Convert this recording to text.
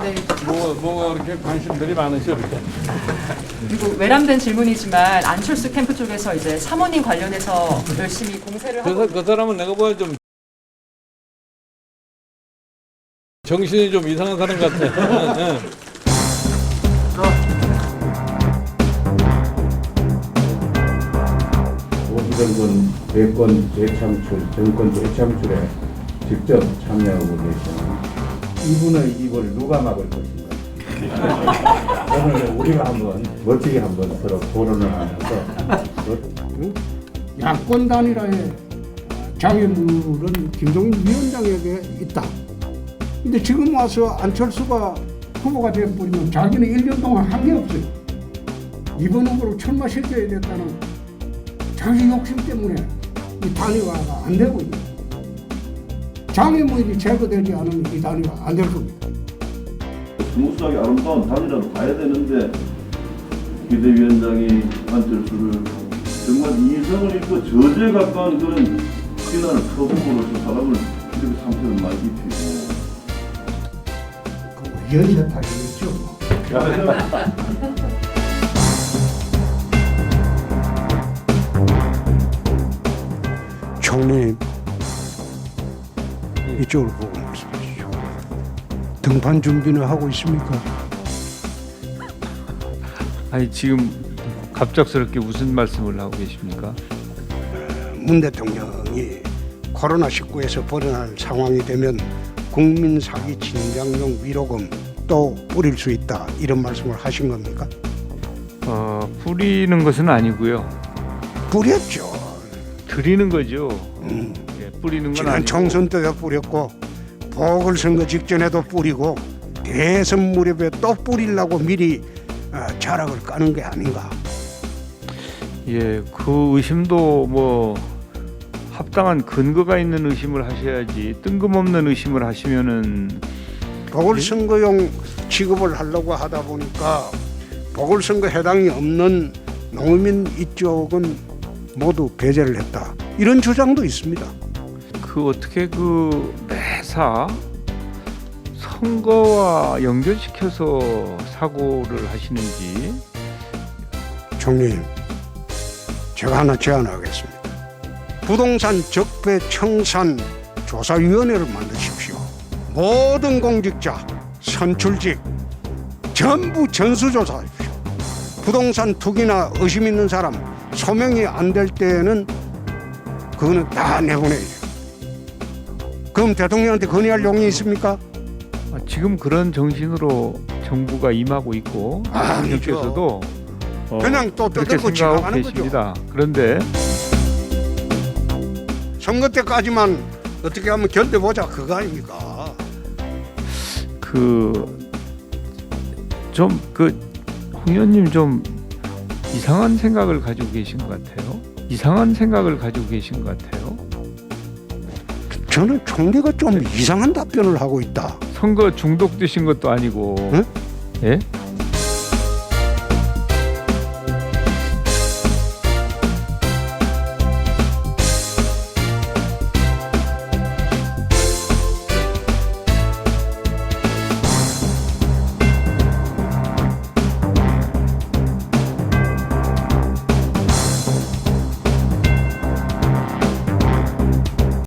네. 뭐, 뭐 이렇게 관심들이 많으셔 이렇게. 그리고 외람된 질문이지만 안철수 캠프 쪽에서 이제 사모님 관련해서 열심히 공세를 하고 그래서 그 사람은 내가 보기엔 좀 정신이 좀 이상한 사람 같아. 예. 오수정권 대권 재창출, 정권 재창출에 직접 참여하고 계시는 이분의 입을 누가 막을 것인가? 오늘 우리가 한번 멋지게 한번 서로 토론을 하면서 야권 단일화의 장애물은 김종인 위원장에게 있다. 근데 지금 와서 안철수가 후보가 되어버리면 자기는 1년 동안 한 게 없어요. 이번 후보로 출마시켜야 됐다는 자기 욕심 때문에 이 단일화가 안 되고 있는. 장애물이 제거되지 않으면 이 단일화 안될 겁니다. 스무스하게 아름다운 단일화로 가야 되는데 비대위원장이 안철수를 정말 이성을 잃고 저주에 가까운 그런 비난을 표범으로서 사람을 이렇게 상처를 많이 입히고 그거. 뭐. 총리님 이쪽으로 보고 말씀하시죠. 등판 준비는 하고 있습니까? 아니 지금 갑작스럽게 무슨 말씀을 하고 계십니까? 문 대통령이 코로나 19에서 벌어날 상황이 되면 국민 사기 진작용 위로금 또 뿌릴 수 있다 이런 말씀을 하신 겁니까? 어, 뿌리는 것은 아니고요. 뿌렸죠. 드리는 거죠. 음, 예, 뿌리는 건 지난 아니고. 총선 때도 뿌렸고 보궐선거 직전에도 뿌리고 대선 무렵에 또 뿌리려고 미리 어, 자락을 까는 게 아닌가. 예, 그 의심도 뭐 합당한 근거가 있는 의심을 하셔야지 뜬금없는 의심을 하시면은 보궐선거용 취급을 하려고 하다 보니까 보궐선거 해당이 없는 농민 이쪽은 모두 배제를 했다. 이런 주장도 있습니다. 그 어떻게 그 매사 선거와 연결시켜서 사고를 하시는지 총리님, 제가 하나 제안하겠습니다. 부동산 적폐 청산 조사위원회를 만드십시오. 모든 공직자, 선출직 전부 전수조사하십시오. 부동산 투기나 의심 있는 사람 소명이 안 될 때에는 그거는 다 내보내요. 그럼 대통령한테 건의할 용이 있습니까? 아, 지금 그런 정신으로 정부가 임하고 있고 아니죠. 대통령께서도 어, 그냥 또 그렇게 떠들고 생각하고 지나가는 거죠. 계십니다. 그런데 선거 때까지만 어떻게 하면 견뎌보자 그거 아닙니까? 그 좀 그 홍의원님 좀 이상한 생각을 가지고 계신 것 같아요. 이상한 생각을 가지고 계신 것 같아요. 저는 총리가 좀 이상한 답변을 하고 있다. 선거 중독되신 것도 아니고 응? 예?